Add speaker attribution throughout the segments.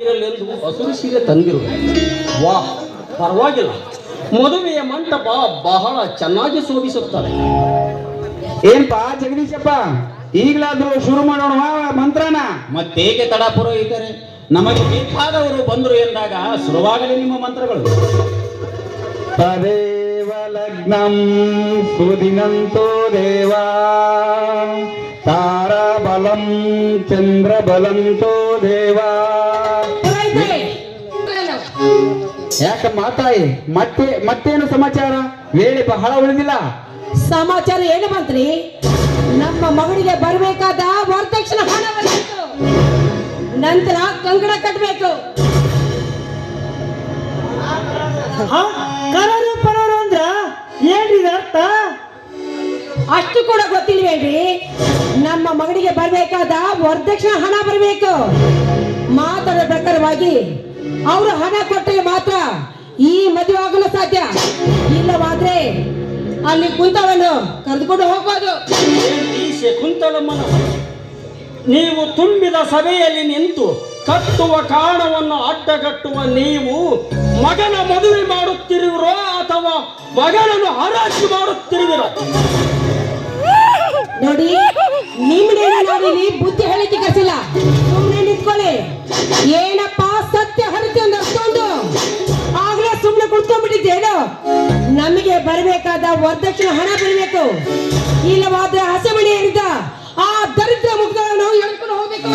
Speaker 1: ಇರಲೆಂದು ಹಸುರು ಸೀರೆ ತಂದಿರು. ವಾಹ್ ಪರವಾಗಿಲ್ಲ. ಮದುವೆಯ ಮಂಟಪ ಬಹಳ ಚೆನ್ನಾಗಿ ಶೋಭಿಸುತ್ತದೆ.
Speaker 2: ಏನ್ಪ ಜಗದೀಶಪ್ಪ? ಈಗಲಾದ್ರೂ ಶುರು ಮಾಡೋಣ ಮಂತ್ರನ?
Speaker 3: ಮತ್ತೇಕೆ ತಡ ಪುರೋಹಿತರೆ? ನಮಗೆ ಬೇಕಾದವರು ಬಂದರು ಎಂದಾಗ ಶುರುವಾಗಲಿ ನಿಮ್ಮ ಮಂತ್ರಗಳು.
Speaker 2: ತದೇವ ಲಗ್ನಂ ಸುದಿನಂತೋ ದೇವಾ. ತಾರಾಬಲಂ ಚಂದ್ರಬಲಂತೋ ದೇವಾ. ಯಾಕ ತಾಯಿ ಮತ್ತೆ ಮತ್ತೇನು ಸಮಾಚಾರ? ವೇಳೆ ಬಹಳ ಉಳಿದಿಲ್ಲ.
Speaker 4: ಸಮಾಚಾರ ಏನು ಮಂತ್ರಿ? ನಮ್ಮ ಮಗಳಿಗೆ ಬರಬೇಕಾದ ವರದಕ್ಷಿಣ ಹಣ ಬರಬೇಕು ನಂತರ ಕಂಕಣ ಕಟ್ಟಬೇಕು.
Speaker 5: ಕರರು ಪರರು ಅಂದ್ರ ಅರ್ಥ
Speaker 4: ಅಷ್ಟು ಕೂಡ ಗೊತ್ತಿಲ್ವೇನ್ರಿ ನಮ್ಮ ಮಗಳಿಗೆ ಬರಬೇಕಾದ ವರದಕ್ಷಿಣೆ ಹಣ ಬರಬೇಕು. ಮಾತಾಡೋ ಪ್ರಕಾರವಾಗಿ ಅವರು ಹಣ ಕೊಟ್ಟರೆ ಮಾತ್ರ ಈ ಮದುವೆ ಆಗಲು ಸಾಧ್ಯ. ಇಲ್ಲವಾದ್ರೆ ಅಲ್ಲಿ ಕುಂತಳನ್ನು ಕರೆದುಕೊಂಡು ಹೋಗ್ಬೋದು.
Speaker 1: ಈ ಶಕುಂತಲಮ್ಮನ ನೀವು ತುಂಬಿದ ಸಭೆಯಲ್ಲಿ ನಿಂತು ಕಟ್ಟುವ ಕಾರಣವನ್ನು ಅಡ್ಡಗಟ್ಟುವ ನೀವು ಮಗನ ಮದುವೆ ಮಾಡುತ್ತಿರುವಿರೋ ಅಥವಾ ಮಗನನ್ನು ಹರಾಜು ಮಾಡುತ್ತಿರುವಿರೋ?
Speaker 4: ನೋಡಿ ನಿಮ್ಗೆ ಬುದ್ಧಿ ಹೇಳಿಕೆ ಕಸಿಲ್ಲ ಸುಮ್ಮನೆ ನಿಂತ್ಕೊಳ್ಳಿ. ಏನಪ್ಪ ಸತ್ಯ ಹರಿತಿ ಅಷ್ಟೊಂದು? ಆಗ್ಲೇ ಸುಮ್ಮನೆ ಕುತ್ಕೊಂಡ್ಬಿಟ್ಟಿದ್ದೇನು ನಮಗೆ ಬರಬೇಕಾದ ವರದಕ್ಷಿಣೆ, ಹಣ ಬರಬೇಕು. ಇಲ್ಲವಾದ್ರೆ ಹಸೆಮಣಿ ಏನಿದ್ದ ಆ ದರಿದ್ರ ನಾವು ಎಳ್ಕೊಂಡು ಹೋಗ್ಬೇಕು.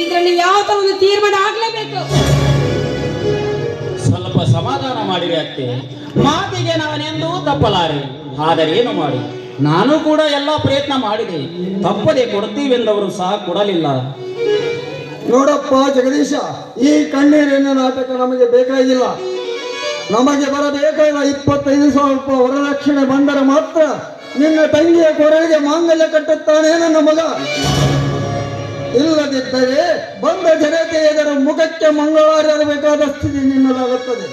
Speaker 4: ಇದರಲ್ಲಿ ಯಾವ ಒಂದು ತೀರ್ಮಾನ ಆಗ್ಲೇಬೇಕು?
Speaker 3: ಸ್ವಲ್ಪ ಸಮಾಧಾನ ಮಾಡಿರಿ ಅತ್ತೆ. ಮಾತಿಗೆ ನಾನೆಂದು ತಪ್ಪಲಾರೆ. ಆದರೆ ಏನು ಮಾಡಿ? ನಾನು ಕೂಡ ಎಲ್ಲ ಪ್ರಯತ್ನ ಮಾಡಿದೆ. ತಪ್ಪದೆ ಕೊಡ್ತೀವೆಂದವರು ಸಹ ಕೊಡಲಿಲ್ಲ.
Speaker 6: ನೋಡಪ್ಪ ಜಗದೀಶ, ಈ ಕಣ್ಣೀರಿನ ನಾಟಕ ನಮಗೆ ಬೇಕಾಗಿಲ್ಲ. ನಮಗೆ ಬರಬೇಕಾದ ಇಪ್ಪತ್ತೈದು ಸಾವಿರ ರೂಪಾಯಿ ವರದಕ್ಷಿಣೆ ಬಂದರೆ ಮಾತ್ರ ನಿನ್ನ ತಂಗಿಯ ಕೊರಳಿಗೆ ಮಾಂಗಲ್ಯ ಕಟ್ಟುತ್ತಾನೆ ನನ್ನ ಮಗ. ಇಲ್ಲದಿದ್ದರೆ ಬಂದ ಜನತೆ ಎದುರು ಮುಖಕ್ಕೆ ಮಂಗಳವಾರಬೇಕಾದ ಸ್ಥಿತಿ ನಿನ್ನದಾಗುತ್ತದೆ.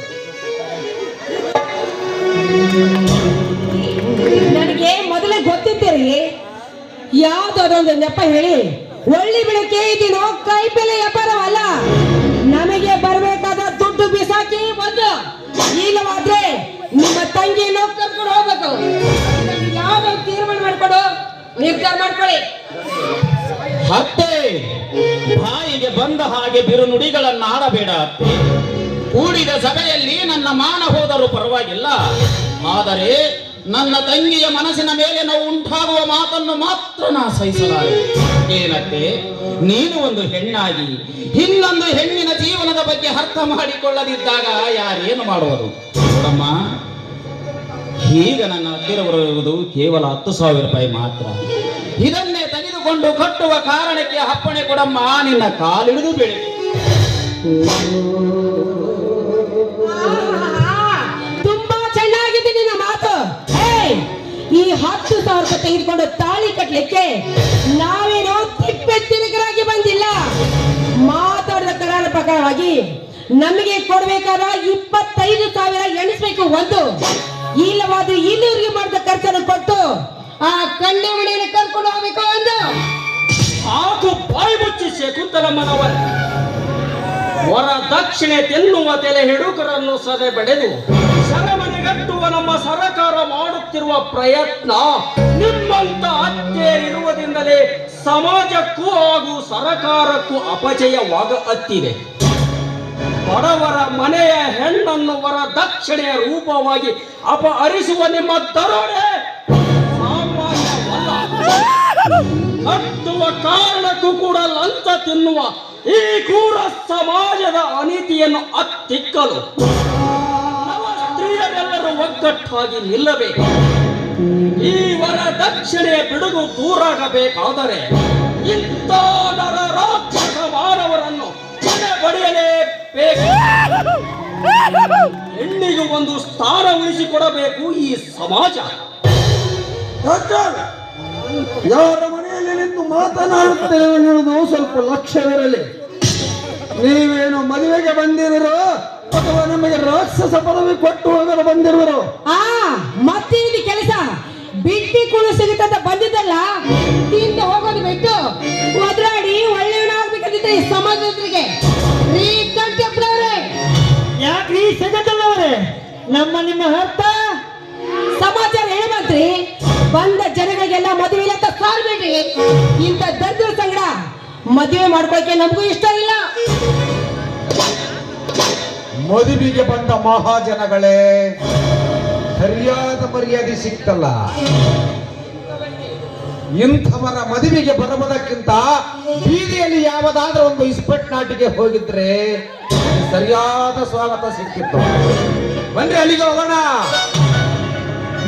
Speaker 4: ನೆಪ ಹೇಳಿ. ಒಳ್ಳಿ ಬೆಳಕೆ ಇದೀನೋ ಕೈ ಬೆಲೆ ವ್ಯಾಪಾರವಲ್ಲ ನಮಗೆ ಬರಬೇಕಾದ ದುಡ್ಡು ಬಿಸಾಕಿ ಒಂದು ಇಲ್ಲವಾದ್ರೆ ನಿಮ್ಮ ತಂಗಿ ಕರ್ಕೊಂಡು ಹೋಗ್ಬೇಕು. ಇದರಲ್ಲಿ ಯಾವ್ದೋ ತೀರ್ಮಾನ ಮಾಡ್ಕೊಡು ನಿರ್ಧಾರ ಮಾಡ್ಕೊಳ್ಳಿ.
Speaker 3: ಅತ್ತೆ ಬಾಯಿಗೆ ಬಂದ ಹಾಗೆ ಬಿರು ನುಡಿಗಳನ್ನ ಆಡಬೇಡ. ಅತ್ತೆ ಕೂಡಿದ ಸಭೆಯಲ್ಲಿ ನನ್ನ ಮಾನ ಹೋದರೂ ಪರವಾಗಿಲ್ಲ. ಆದರೆ ನನ್ನ ತಂಗಿಯ ಮನಸ್ಸಿನ ಮೇಲೆ ನಾವು ಉಂಟಾಗುವ ಮಾತನ್ನು ಮಾತ್ರ ನಾ ಸಹಿಸಲಾರೆ ಏನಕ್ಕೆ ನೀನು ಒಂದು ಹೆಣ್ಣಾಗಿ, ಇನ್ನೊಂದು ಹೆಣ್ಣಿನ ಜೀವನದ ಬಗ್ಗೆ ಅರ್ಥ ಮಾಡಿಕೊಳ್ಳದಿದ್ದಾಗ ಯಾರೇನು ಮಾಡುವರು ನೋಡಮ್ಮ ಈಗ ನನ್ನ ಹತ್ತಿರ ಬರುವುದು ಕೇವಲ ಹತ್ತು ಸಾವಿರ ರೂಪಾಯಿ ಮಾತ್ರ. ಇದನ್ನೇ ತೆಗೆದುಕೊಂಡು ಕಟ್ಟುವ ಕಾರಣಕ್ಕೆ ಅಪ್ಪಣೆ ಕೊಡಮ್ಮ, ನಿನ್ನ ಕಾಲಿಡಿದು ಬೆಳೆ
Speaker 4: ಹತ್ತು ಸಾವಿರ ರೂಪಾಯಿ ತೆಗೆದುಕೊಂಡು ತಾಳಿ ಕಟ್ಟಲಿಕ್ಕೆ ನಾವೇನೋ ತಿಪ್ಪೆ ತಿರುಗರಾಗಿ ಬಂದಿಲ್ಲ. ಮಾತಾಡಿದ ಕರಾರ ಪ್ರಕಾರವಾಗಿ ನಮಗೆ ಕೊಡಬೇಕಾದ ಇಪ್ಪತ್ತೈದು ಸಾವಿರ ಎಣಿಸ್ಬೇಕು ಒಂದು. ಇಲ್ಲವಾದ್ರೆ ಇನ್ನೂರಿಗೆ ಮಾಡಿದ ಖರ್ಚನ್ನು ಕೊಟ್ಟು ಆ ಕಣ್ಣೆ ಮನೆಯನ್ನು ಕರ್ಕೊಂಡು ಹೋಗ್ಬೇಕು ಒಂದು.
Speaker 1: ಆಕು ಬಾಯಿ ಮುಚ್ಚಿ ಶಕುಂತಲಮ್ಮನವರ ವರ ದಕ್ಷಿಣೆ ತೆಲ್ಲುವ ತಲೆ ಹಿಡುಕರನ್ನು ಸದೆ ಬಡೆದು ಸರಮನೆಗಟ್ಟುವ ನಮ್ಮ ಸರಕಾರ ಮಾಡುತ್ತಿರುವ ಪ್ರಯತ್ನ ನಿಮ್ಮಂತ ಅತ್ತೆಯರಿರುವುದರಿಂದಲೇ ಸಮಾಜಕ್ಕೂ ಹಾಗೂ ಸರಕಾರಕ್ಕೂ ಅಪಜಯವಾಗ ಹತ್ತಿದೆ. ಬಡವರ ಮನೆಯ ಹೆಣ್ಣನ್ನುವರ ದಕ್ಷಿಣೆಯ ರೂಪವಾಗಿ ಅಪಹರಿಸುವ ನಿಮ್ಮ ದರೋಡೆ ಕಟ್ಟುವ ಕಾರಣಕ್ಕೂ ಕೂಡ ಲಂಚ ತಿನ್ನುವ ಈ ಕೂಡ ಸಮಾಜದ ಅನೀತಿಯನ್ನು ಅತ್ತಿಕ್ಕಲು. ಒಗ್ಗಟ್ಟಾಗಿ ನಿಲ್ಲಬೇಕು. ಈ ವರ ದಕ್ಷಿಣೆ ಬಿಡುಗು ದೂರಾಗಬೇಕಾದರೆ ಇಂಥ ನರ ರಾಕ್ಷಸ ಮಾನವರನ್ನು ಬಡಿಯಲೇಬೇಕು ಹೆಣ್ಣಿಗೆ ಒಂದು ಸ್ಥಾನ ಉಳಿಸಿಕೊಡಬೇಕು ಈ ಸಮಾಜ.
Speaker 6: ಡಾಕ್ಟರ್, ಯಾರ ಮನೆಯಲ್ಲಿ ನಿಂತು ಮಾತನಾಡುತ್ತೇವೆ ಸ್ವಲ್ಪ ಲಕ್ಷ್ಯವಿರಲಿ ನೀವೇನು ಮದುವೆಗೆ ಬಂದಿರೋ ಅಥವಾ ನಮಗೆ ರಾಕ್ಷಸ ಪದವಿ ಕೊಟ್ಟು ಅಂದ್ರೆ ಬಂದಿರುವರು?
Speaker 4: ಆ ಮತ್ತೆ ಇಲ್ಲಿ ಕೆಲಸ. ಬಿಟ್ಟಿ ಕುಳು ಸಿಗುತ್ತಂತ ಬಂದಿದ್ದಲ್ಲ ತಿಂದು ಹೋಗೋದು ಬಿಟ್ಟು ಒದ್ರಾಡಿ ಒಳ್ಳೆಯವನಾಗ್ಬೇಕಂತಿದ್ದೆ ಈ ಸಮಾಜದೊಂದಿಗೆ. ರೀ ಯಾಕ್ರಿ
Speaker 5: ನಮ್ಮ ನಿಮ್ಮ ಅರ್ಥ?
Speaker 4: ಸಮಾಚಾರ ಹೇಳಬಂತ್ರಿ ಬಂದ ಜನಗಳಿಗೆಲ್ಲ ಮದುವೆ ಇಲ್ಲ ಅಂತ ಇಂತ ಬಿಡ್ರಿ. ಇಂಥ ದರ್ದ್ರ ಸಂಗಡ ಮದುವೆ ಮಾಡ್ಕೊಳಕ್ಕೆ ನಮಗೂ ಇಷ್ಟ ಇಲ್ಲ.
Speaker 7: ಮದುವೆಗೆ ಬಂದ ಮಹಾಜನಗಳೇ, ಸರಿಯಾದ ಮರ್ಯಾದೆ ಸಿಕ್ತಲ್ಲ. ಇಂಥವರ ಮದುವೆಗೆ ಬರುವುದಕ್ಕಿಂತ ಬೀದಿಯಲ್ಲಿ ಯಾವುದಾದ್ರೂ ಒಂದು ಇಸ್ಪೆಟ್ ನಾಟಿಗೆ ಹೋಗಿದ್ರೆ ಸರಿಯಾದ ಸ್ವಾಗತ ಸಿಕ್ಕಿತ್ತು. ಬನ್ನಿ ಅಲ್ಲಿಗೆ ಹೋಗೋಣ.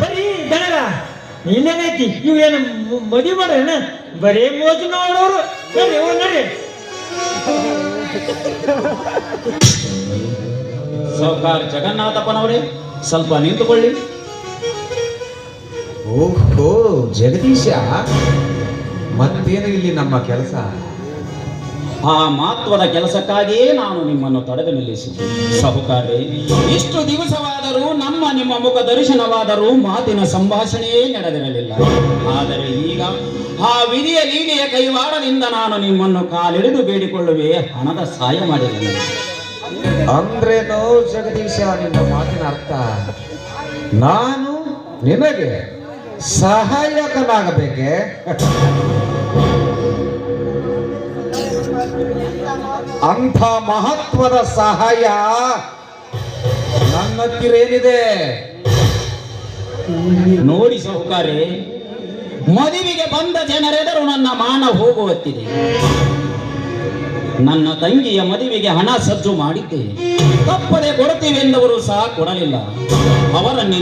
Speaker 5: ಬರೀ ದಣರ ಇನ್ನೇನೈತಿ ಇವೇನು ಮದುವೆ ಮಾಡ್ರೇನ ಬರೀ ಮೋಜು ನೋಡೋರು. ಹೋಗ್ ನಡ್ರಿ
Speaker 3: ಸೌಕಾರ್ ಜಗನ್ನಾಥಪ್ಪನವರೇ ಸ್ವಲ್ಪ ನಿಂತುಕೊಳ್ಳಿ.
Speaker 7: ಓಹೋ ಜಗದೀಶ ಮತ್ತೇನು ಇಲ್ಲಿ ನಮ್ಮ ಕೆಲಸ?
Speaker 3: ಆ ಮಹತ್ವದ ಕೆಲಸಕ್ಕಾಗಿಯೇ ನಾನು ನಿಮ್ಮನ್ನು ತಡೆದು ನಿಲ್ಲಿಸಿದ್ದೆ ಸಹುಕಾರ್ರೆ ಇಷ್ಟು ದಿವಸವಾದರೂ ನಮ್ಮ ನಿಮ್ಮ ಮುಖ ದರ್ಶನವಾದರೂ ಮಾತಿನ ಸಂಭಾಷಣೆಯೇ ನಡೆದಿರಲಿಲ್ಲ. ಆದರೆ ಈಗ ಆ ವಿಧಿಯ ಲೀಲೆಯ ಕೈವಾಡದಿಂದ ನಾನು ನಿಮ್ಮನ್ನು ಕಾಲಿಡಿದು ಬೇಡಿಕೊಳ್ಳುವೆ ಹಣದ ಸಹಾಯ ಮಾಡಿದೆ
Speaker 7: ಅಂದ್ರೇನೋ ಜಗದೀಶ ನಿನ್ನ ಮಾತಿನ ಅರ್ಥ. ನಾನು ನಿನಗೆ ಸಹಾಯಕನಾಗಬೇಕೆ? ಅಂಥ ಮಹತ್ವದ ಸಹಾಯ ನನ್ನ ಹತ್ತಿರೇನಿದೆ
Speaker 3: ನೋಡಿ ಸೌಕಾರಿ ಮದುವೆಗೆ ಬಂದ ಜನರೆದರು ನನ್ನ ಮಾನ ಹೋಗುವತ್ತಿದೆ. ನನ್ನ ತಂಗಿಯ ಮದುವೆಗೆ ಹಣ ಸಜ್ಜು ಮಾಡಿದ್ದೆ. ತಪ್ಪದೆ ಕೊಡ್ತೀವಿ ಎಂದವರು ಸಹ ಕೊಡಲಿಲ್ಲ. ಅವರನ್ನೇ